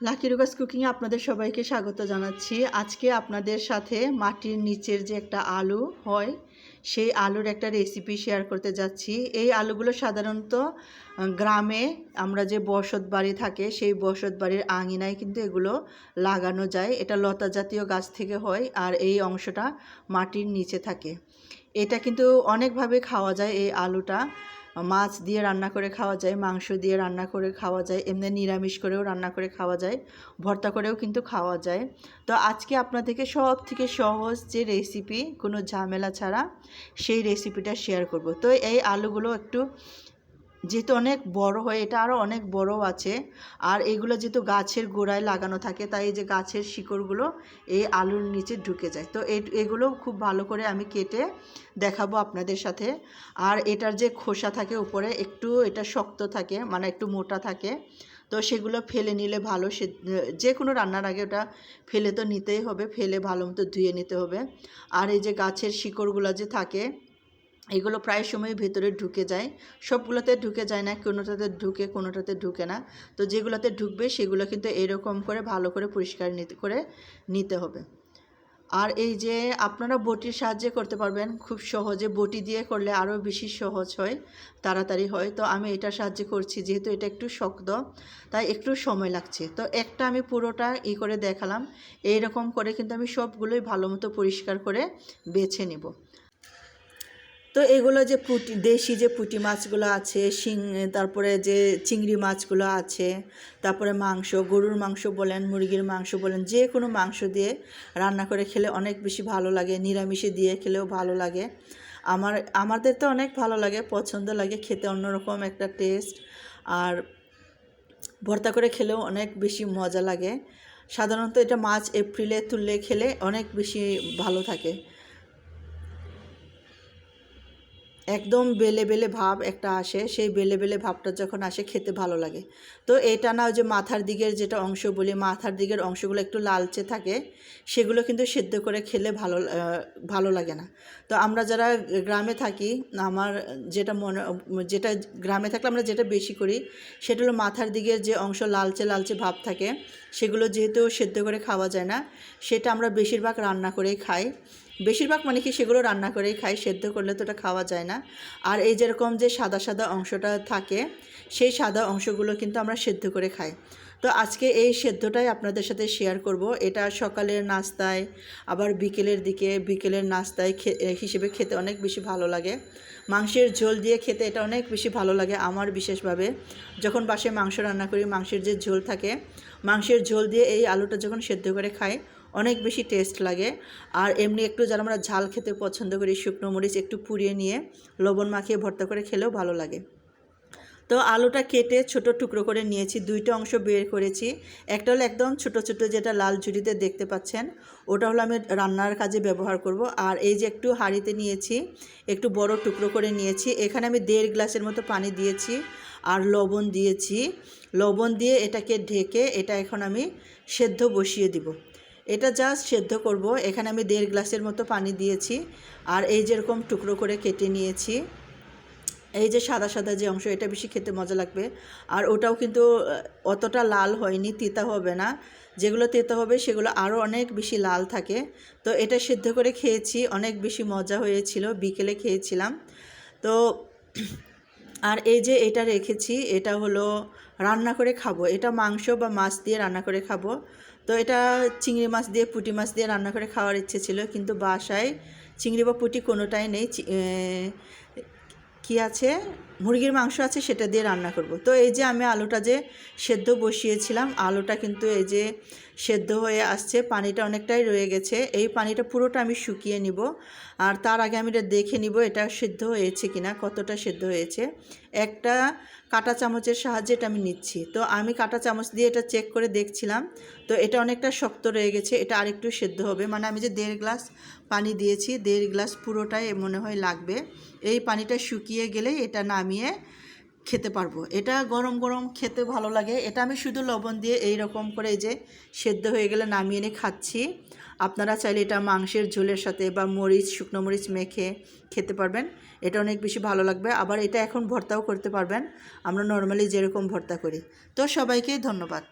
Lucky রুগাস কুকিংয়ে আপনাদের সবাইকে স্বাগত জানাচ্ছি। আজকে আপনাদের সাথে মাটির নিচের যে একটা আলু হয়, সেই আলুর একটা রেসিপি শেয়ার করতে যাচ্ছি। এই আলুগুলো সাধারণত গ্রামে আমরা যে বসত বাড়ি থাকে, সেই বসত বাড়ির আঙিনায় কিন্তু এগুলো লাগানো যায়। এটা লতা জাতীয় গাছ থেকে হয় আর এই অংশটা মাটির নিচে থাকে। এটা কিন্তু অনেকভাবে খাওয়া যায় এই আলুটা। মাছ দিয়ে রান্না করে খাওয়া যায়, মাংস দিয়ে রান্না করে খাওয়া যায়, এমনি নিরামিষ করেও রান্না করে খাওয়া যায়, ভর্তা করেও কিন্তু খাওয়া যায়। তো আজকে আপনাদেরকে সব থেকে সহজ যে রেসিপি কোনো ঝামেলা ছাড়া সেই রেসিপিটা শেয়ার করব। তো এই আলুগুলো একটু যেহেতু অনেক বড় হয়, এটা আরও অনেক বড় আছে। আর এগুলো যেহেতু গাছের গোড়ায় লাগানো থাকে, তাই এই যে গাছের শিকড়গুলো এই আলুর নিচে ঢুকে যায়। তো এগুলো খুব ভালো করে আমি কেটে দেখাবো আপনাদের সাথে। আর এটার যে খোসা থাকে উপরে, একটু এটা শক্ত থাকে মানে একটু মোটা থাকে। তো সেগুলো ফেলে নিলে ভালো, সে, যে কোনো রান্নার আগে ওটা ফেলে তো নিতেই হবে, ফেলে ভালো মতো ধুয়ে নিতে হবে। আর এই যে গাছের শিকড়গুলো যে থাকে এগুলো প্রায় সময় ভেতরে ঢুকে যায়। সবগুলোতে ঢুকে যায় না, কোনোটাতে ঢুকে কোনোটাতে ঢুকে না। তো যেগুলোতে ঢুকবে, সেগুলো কিন্তু এরকম করে ভালো করে পরিষ্কার নিতে, করে নিতে হবে। আর এই যে আপনারা বটির সাহায্যে করতে পারবেন, খুব সহজে বটি দিয়ে করলে আরও বেশি সহজ হয়, তাড়াতাড়ি হয়। তো আমি এটার সাহায্যে করছি, যেহেতু এটা একটু শক্ত, তাই একটু সময় লাগছে। তো একটা আমি পুরোটা ই করে দেখালাম, এইরকম করে কিন্তু আমি সবগুলোই ভালো মতো পরিষ্কার করে বেছে নেব। তো এগুলো যে পুঁটি, দেশি যে পুঁটি মাছগুলো আছে, শিং, তারপরে যে চিংড়ি মাছগুলো আছে, তারপরে মাংস, গরুর মাংস বলেন, মুরগির মাংস বলেন, যে কোনো মাংস দিয়ে রান্না করে খেলে অনেক বেশি ভালো লাগে, নিরামিষে দিয়ে খেলেও ভালো লাগে। আমার, আমাদের তো অনেক ভালো লাগে, পছন্দ লাগে, খেতে অন্যরকম একটা টেস্ট আর ভর্তা করে খেলেও অনেক বেশি মজা লাগে। সাধারণত এটা মাছ এপ্রিলে তুললে খেলে অনেক বেশি ভালো থাকে। একদম বেলে বেলে ভাব একটা আসে, সেই বেলে বেলে ভাবটা যখন আসে খেতে ভালো লাগে। তো এটা না যে মাথার দিকের যেটা অংশ বলি, মাথার দিকের অংশগুলো একটু লালচে থাকে, সেগুলো কিন্তু সেদ্ধ করে খেলে ভালো ভালো লাগে না। তো আমরা যারা গ্রামে থাকি, আমার যেটা মনে, যেটা গ্রামে থাকলে আমরা যেটা বেশি করি, সেটা হলো মাথার দিকের যে অংশ লালচে লালচে ভাব থাকে, সেগুলো যেহেতু সেদ্ধ করে খাওয়া যায় না, সেটা আমরা বেশিরভাগ রান্না করেই খাই। বেশিরভাগ মানে কি সেগুলো রান্না করেই খাই, সেদ্ধ করলে তো ওটা খাওয়া যায় না। আর এই যেরকম যে সাদা সাদা অংশটা থাকে, সেই সাদা অংশগুলো কিন্তু আমরা সেদ্ধ করে খাই। তো আজকে এই সেদ্ধটাই আপনাদের সাথে শেয়ার করব। এটা সকালের নাস্তায়, আবার বিকেলের দিকে, বিকেলের নাস্তায় হিসেবে খেতে অনেক বেশি ভালো লাগে। মাংসের ঝোল দিয়ে খেতে এটা অনেক বেশি ভালো লাগে আমার বিশেষভাবে। যখন বাসায় মাংস রান্না করি, মাংসের যে ঝোল থাকে, মাংসের ঝোল দিয়ে এই আলুটা যখন সেদ্ধ করে খাই অনেক বেশি টেস্ট লাগে। আর এমনি একটু যারা আমরা ঝাল খেতে পছন্দ করি, শুকনো মরিচ একটু পুড়িয়ে নিয়ে লবণ মাখিয়ে ভর্তা করে খেলেও ভালো লাগে। তো আলুটা কেটে ছোট টুকরো করে নিয়েছি, দুইটা অংশ বের করেছি। একটা হলো একদম ছোট ছোট যেটা লাল ঝুড়িতে দেখতে পাচ্ছেন, ওটা হলো আমি রান্নার কাজে ব্যবহার করব। আর এই যে একটু হাঁড়িতে নিয়েছি, একটু বড় টুকরো করে নিয়েছি, এখানে আমি দেড় গ্লাসের মতো পানি দিয়েছি আর লবণ দিয়েছি। লবণ দিয়ে এটাকে ঢেকে এটা এখন আমি সেদ্ধ বসিয়ে দিব। এটা জাস্ট সেদ্ধ করব। এখানে আমি দেড় গ্লাসের মতো পানি দিয়েছি। আর এই যেরকম টুকরো করে কেটে নিয়েছি, এই যে সাদা সাদা যে অংশ, এটা বেশি খেতে মজা লাগবে। আর ওটাও কিন্তু অতটা লাল হয়নি, তিতা হবে না। যেগুলো তেতো হবে, সেগুলো আরও অনেক বেশি লাল থাকে। তো এটা সিদ্ধ করে খেয়েছি, অনেক বেশি মজা হয়েছিল, বিকেলে খেয়েছিলাম। তো আর এই যে এটা রেখেছি, এটা হলো রান্না করে খাব। এটা মাংস বা মাছ দিয়ে রান্না করে খাব। তো এটা চিংড়ি মাছ দিয়ে, পুঁটি মাছ দিয়ে রান্না করে খাওয়ার ইচ্ছে ছিল, কিন্তু বাসায় চিংড়ি বা পুঁটি কোনোটাই নেই। কি আছে? মুরগির মাংস আছে সেটা দিয়ে রান্না করব। তো এই যে আমি আলুটা যে সেদ্ধ বসিয়েছিলাম, আলুটা কিন্তু এই যে সেদ্ধ হয়ে আসছে, পানিটা অনেকটাই রয়ে গেছে। এই পানিটা পুরোটা আমি শুকিয়ে নিব আর তার আগে আমি এটা দেখে নিব এটা সেদ্ধ হয়েছে কিনা, কতটা সেদ্ধ হয়েছে। একটা কাঁটা চামচের সাহায্যে এটা আমি নিচ্ছি। তো আমি কাঁটা চামচ দিয়ে এটা চেক করে দেখছিলাম, তো এটা অনেকটা শক্ত রয়ে গেছে, এটা আরেকটু সেদ্ধ হবে। মানে আমি যে দেড় গ্লাস পানি দিয়েছি, দেড় গ্লাস পুরোটাই মনে হয় লাগবে। এই পানিটা শুকিয়ে গেলেই এটা নামিয়ে খেতে পারব। এটা গরম গরম খেতে ভালো লাগে। এটা আমি শুধু লবণ দিয়ে এই রকম করে যে সেদ্ধ হয়ে গেলে নামিয়ে এনে খাচ্ছি। আপনারা চাইলে এটা মাংসের ঝোলের সাথে বা মরিচ, শুকনো মরিচ মেখে খেতে পারবেন। এটা অনেক বেশি ভালো লাগবে। আবার এটা এখন ভর্তাও করতে পারবেন। আমরা নর্মালি যেরকম ভর্তা করি। তো সবাইকে ধন্যবাদ।